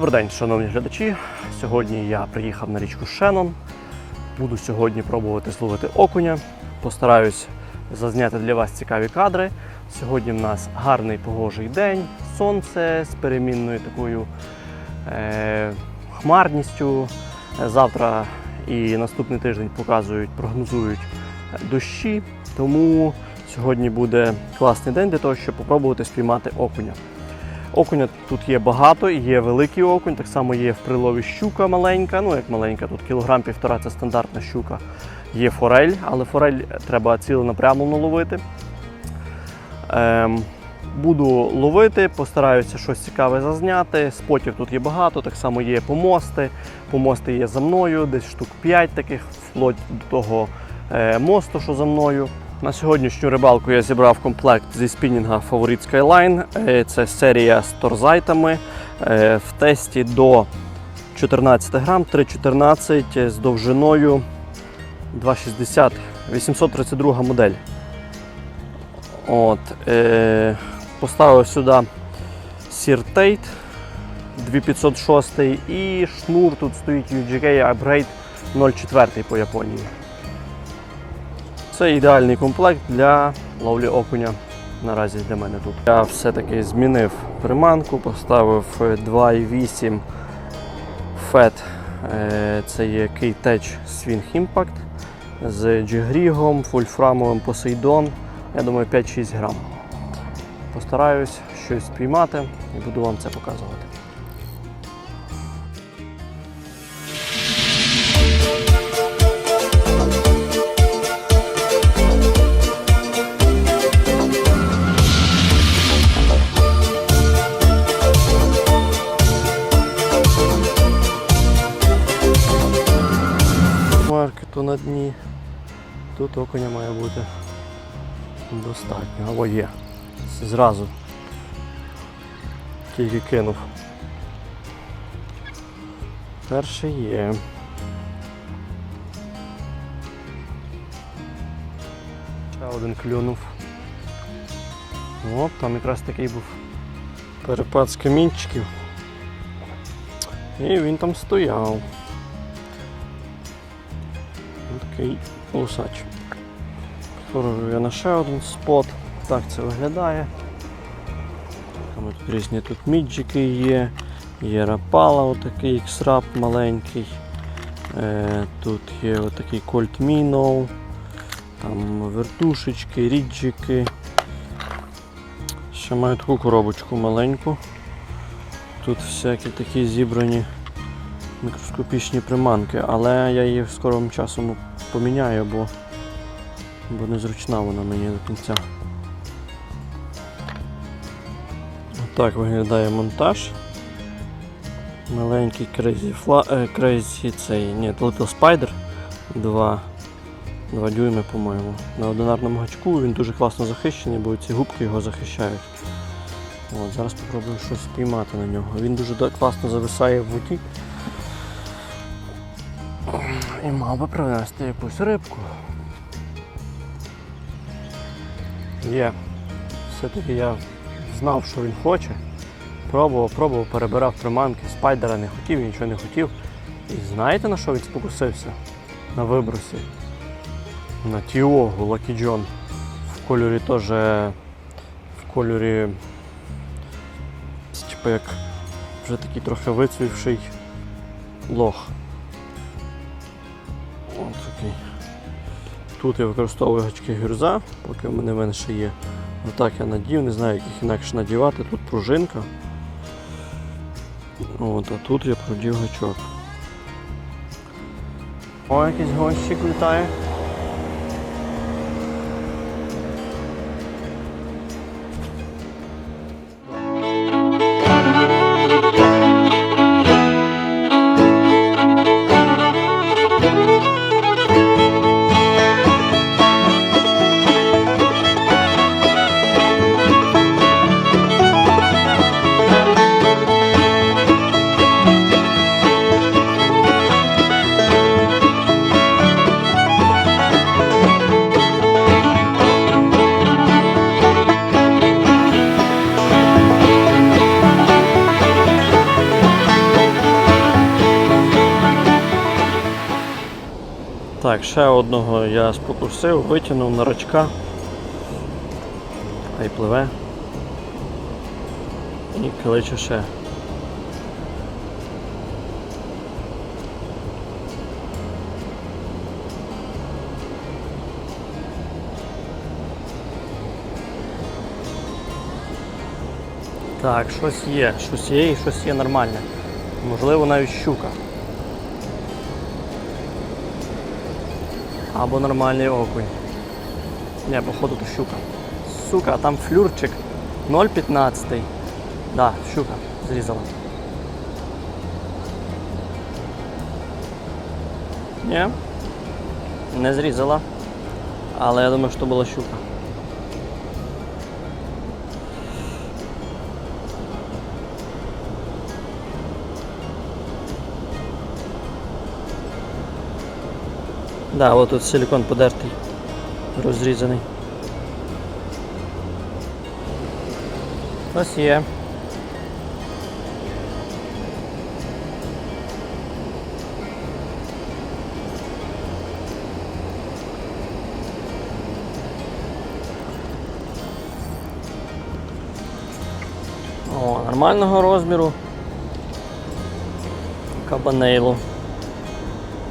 день, шановні глядачі. Сьогодні я приїхав на річку Шенон. Буду сьогодні пробувати зловити окуня. Постараюсь зазняти для вас цікаві кадри. Сьогодні в нас гарний погожий день, сонце з перемінною такою е, хмарністю. Завтра і наступний тиждень показують, прогнозують дощі. Тому сьогодні буде класний день для того, щоб спробувати спіймати окуня. Окуня тут є багато, є великий окунь, так само є в прилові щука маленька, ну як маленька, тут кілограм півтора це стандартна щука. Є форель, але форель треба ціленапрямлено ловити. Ем, буду ловити, постараюся щось цікаве зазняти. Спотів тут є багато, так само є помости. Помости є за мною, десь штук 5 таких, вплоть до того е, мосту, що за мною. На сьогоднішню рибалку я зібрав комплект зі спінінга Favorite Skyline. Е, Це серія з торзайтами е, в тесті до 14 грам, 3,14 з довжиною 2,60, 832 модель. От, е, поставив сюди Сіртейт 2506 і шнур тут стоїть UGK Upgrade 0,4 по Японії. Це ідеальний комплект для ловлі окуня наразі для мене тут. Я все-таки змінив приманку, поставив 2,8 FET. Е, Це є K-Tech Swing Impact з джигрігом, фульфрамовим Poseidon. Я думаю 5-6 грам. Постараюсь щось спіймати і буду вам це показувати. Тут окуня має бути достатньо. Або є. Зразу. Тільки кинув. Перший є. Ще один клюнув. Оп, там якраз такий був перепад з камінчиків. І він там стояв. Такий лусач. Схожу я на ще один спот. Так це виглядає. Там тут різні тут міджики є, є рапала, отакий іксрап маленький. Е, тут є отакий Colt Minnow, там вертушечки, ріджики. Ще маю таку коробочку маленьку. Тут всякі такі зібрані мікроскопічні приманки, але я її скорим часом поміняю, бо, бо незручна вона мені до кінця. Отак виглядає монтаж. Маленький Crazy, Fla... е, Crazy цей, ні, Little Spider 2, 2 дюйми, по-моєму. На одинарному гачку він дуже класно захищений, бо ці губки його захищають. От, зараз спробую щось спіймати на нього. Він дуже класно зависає в воді. І мав би привезти якусь рибку. Є. Все-таки я знав, що він хоче. Пробував, пробував, перебирав приманки, спайдера не хотів, нічого не хотів. І знаєте на що він спокусився? На вибросі. На Тіогу John. В кольорі теж. В кольорі. Типу як вже такий трохи вицвівший лох. Такий. Тут я використовую гачки гюрза, поки в мене менше є. Отак я надів, не знаю, як їх інакше надівати. Тут пружинка. От, а тут я продів гачок. О, якийсь гонщик літає. Ще одного я спокусив, витягнув на рачка. Хай пливе. І кличе ще. Так, щось є, щось є і щось є нормальне. Можливо, навіть щука. Або нормальний окунь. Не, походу то щука. Сука, а там флюрчик 0,15. Да, щука зрізала. Ні. Не зрізала. Але я думаю, що була щука. Да, от тут силикон подертий, розрізаний. Ось. О, нормального розміру. Кабанейлу.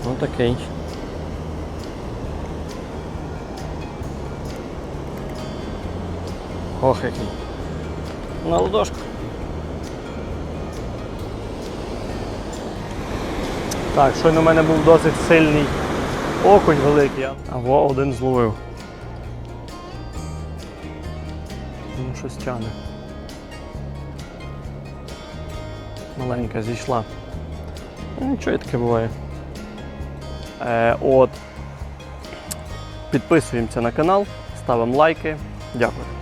Ну такий. Ох, який. На ладошку. Так, щойно в мене був досить сильний окунь великий, а во один зловив. Ну, щось тягне. Маленька зійшла. Ну, Нічого і таке буває. Е, от. Підписуємося на канал, ставимо лайки. Дякую.